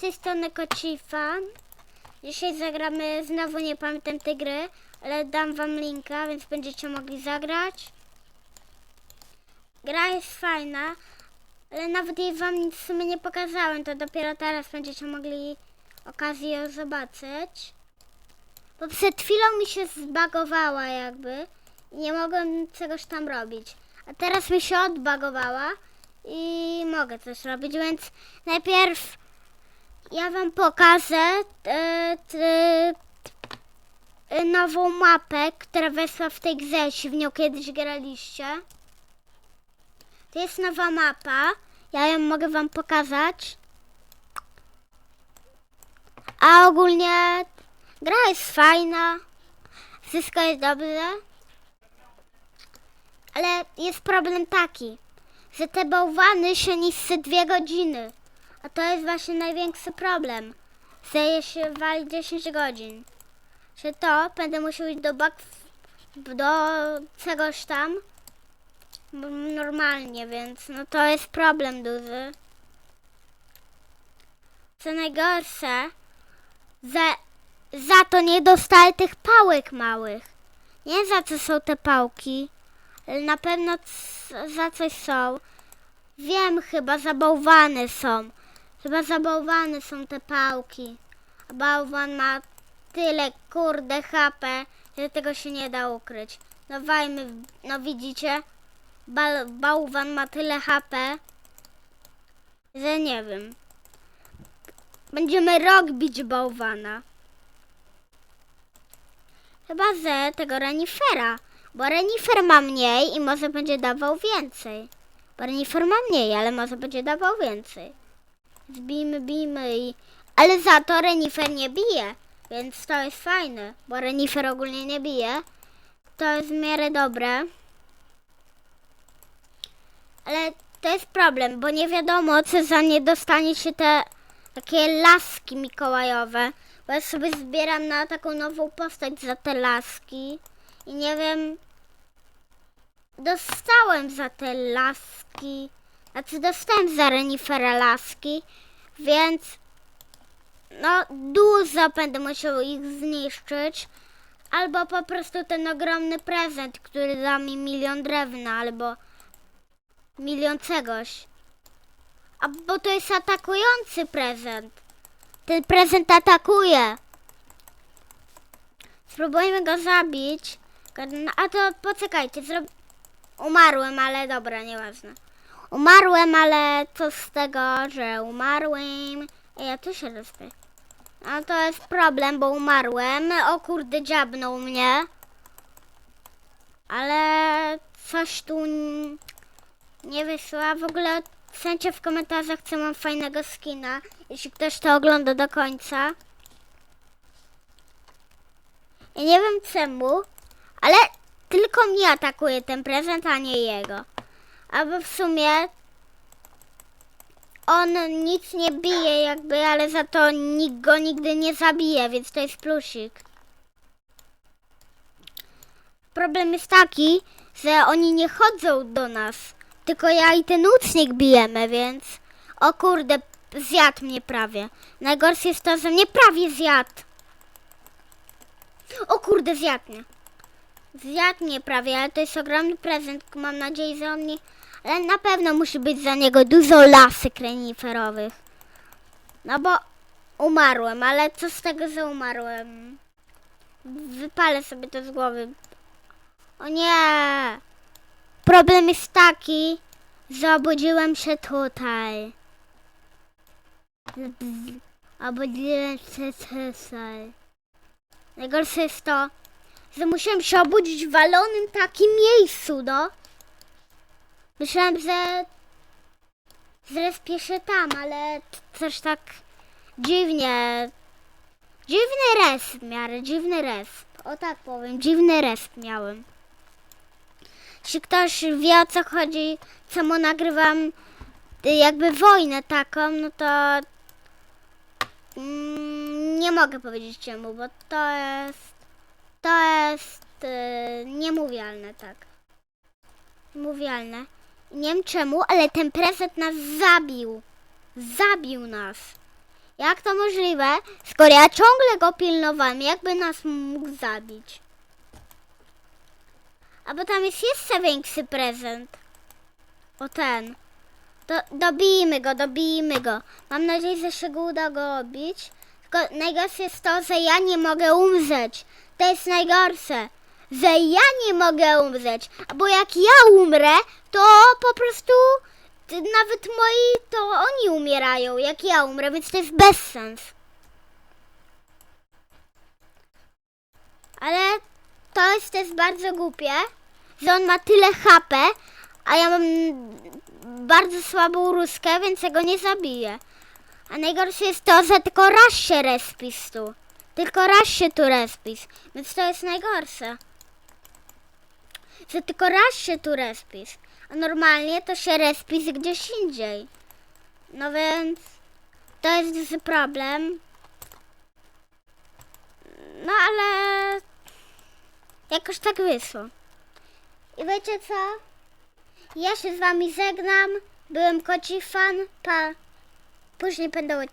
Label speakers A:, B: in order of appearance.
A: z tej strony Kocifan. Dzisiaj zagramy znowu nie pamiętam tej gry, ale dam wam linka, więc będziecie mogli zagrać. Gra jest fajna, ale nawet jej wam nic w sumie nie pokazałem, to dopiero teraz będziecie mogli okazję ją zobaczyć. Bo przed chwilą mi się zbagowała jakby i nie mogłem czegoś tam robić. A teraz mi się odbagowała i mogę coś robić, więc najpierw ja wam pokażę e, e, nową mapę, która weszła w tej grze, jeśli w nią kiedyś graliście. To jest nowa mapa. Ja ją mogę wam pokazać. A ogólnie gra jest fajna. Wszystko jest dobrze. Ale jest problem taki, że te bałwany się niszczy dwie godziny. A to jest właśnie największy problem. Że je się wali 10 godzin. Że to będę musiał iść do bak do czegoś tam normalnie, więc no to jest problem duży. Co najgorsze, za, za to nie dostaję tych pałek małych. Nie za co są te pałki, ale na pewno za coś są. Wiem, chyba za bałwany są. Chyba za bałwany są te pałki. A bałwan ma tyle kurde HP, że tego się nie da ukryć. No wajmy, no widzicie? Bal, bałwan ma tyle HP, że nie wiem. Będziemy rok bić bałwana. Chyba ze tego renifera, bo renifer ma mniej i może będzie dawał więcej. Bo renifer ma mniej, ale może będzie dawał więcej. Zbijmy, bijmy i... Ale za to renifer nie bije, więc to jest fajne, bo renifer ogólnie nie bije. To jest w miarę dobre. Ale to jest problem, bo nie wiadomo, co za nie dostanie się te takie laski mikołajowe. Bo ja sobie zbieram na taką nową postać za te laski. I nie wiem. Dostałem za te laski. Znaczy dostałem za renifera laski. Więc no dużo będę musiał ich zniszczyć. Albo po prostu ten ogromny prezent, który da mi milion drewna, albo milion czegoś. A bo to jest atakujący prezent. Ten prezent atakuje. Spróbujmy go zabić. No, A to poczekajcie. Umarłem, ale dobra, nieważne. Umarłem, ale co z tego, że umarłem? Ej, ja tu się rozpię. A to jest problem, bo umarłem. O kurde, dziabnął mnie. Ale coś tu nie wyszło. A W ogóle Piszcie w komentarzach, co mam fajnego skina, jeśli ktoś to ogląda do końca. Ja nie wiem czemu, ale tylko mnie atakuje ten prezent, a nie jego. Albo w sumie on nic nie bije jakby, ale za to nikt go nigdy nie zabije, więc to jest plusik. Problem jest taki, że oni nie chodzą do nas, tylko ja i ten łucznik bijemy, więc... O kurde, zjadł mnie prawie. Najgorsze jest to, że mnie prawie zjadł. O kurde, zjadł mnie. Zjadł mnie prawie, ale to jest ogromny prezent. Mam nadzieję, że on nie... Ale na pewno musi być za niego dużo lasek reniferowych. No bo umarłem, ale co z tego, że umarłem? Wypalę sobie to z głowy. O nie! Problem jest taki, że obudziłem się tutaj. Obudziłem się tutaj. Najgorsze jest to, że musiałem się obudzić w walonym takim miejscu, no. Myślałem, że zrespię się tam, ale coś tak dziwnie. Dziwny resp w miarę, dziwny resp. O tak powiem, dziwny resp miałem. Jeśli ktoś wie o co chodzi, czemu nagrywam y, jakby wojnę taką, no to mm, nie mogę powiedzieć czemu, bo to jest to jest y, niemówialne, tak. Niemówialne. Nie wiem czemu, ale ten prezent nas zabił. Zabił nas. Jak to możliwe, skoro ja ciągle go pilnowałem, jakby nas mógł zabić? A bo tam jest jeszcze większy prezent. O ten. Do, dobijmy go, dobijmy go. Mam nadzieję, że się go uda go obić. Tylko najgorsze jest to, że ja nie mogę umrzeć. To jest najgorsze. Że ja nie mogę umrzeć. Bo jak ja umrę, to po prostu nawet moi, to oni umierają, jak ja umrę, więc to jest bezsens. Ale to jest też bardzo głupie, że on ma tyle HP, a ja mam bardzo słabą ruskę, więc ja go nie zabiję. A najgorsze jest to, że tylko raz się respis tu. Tylko raz się tu respis. Więc to jest najgorsze. Że tylko raz się tu respis. A normalnie to się respis gdzieś indziej. No więc to jest problem. No ale jakoś tak wyszło. I wiecie co? Ja się z wami żegnam. Byłem koci fan. Pa. Później będą odcinki.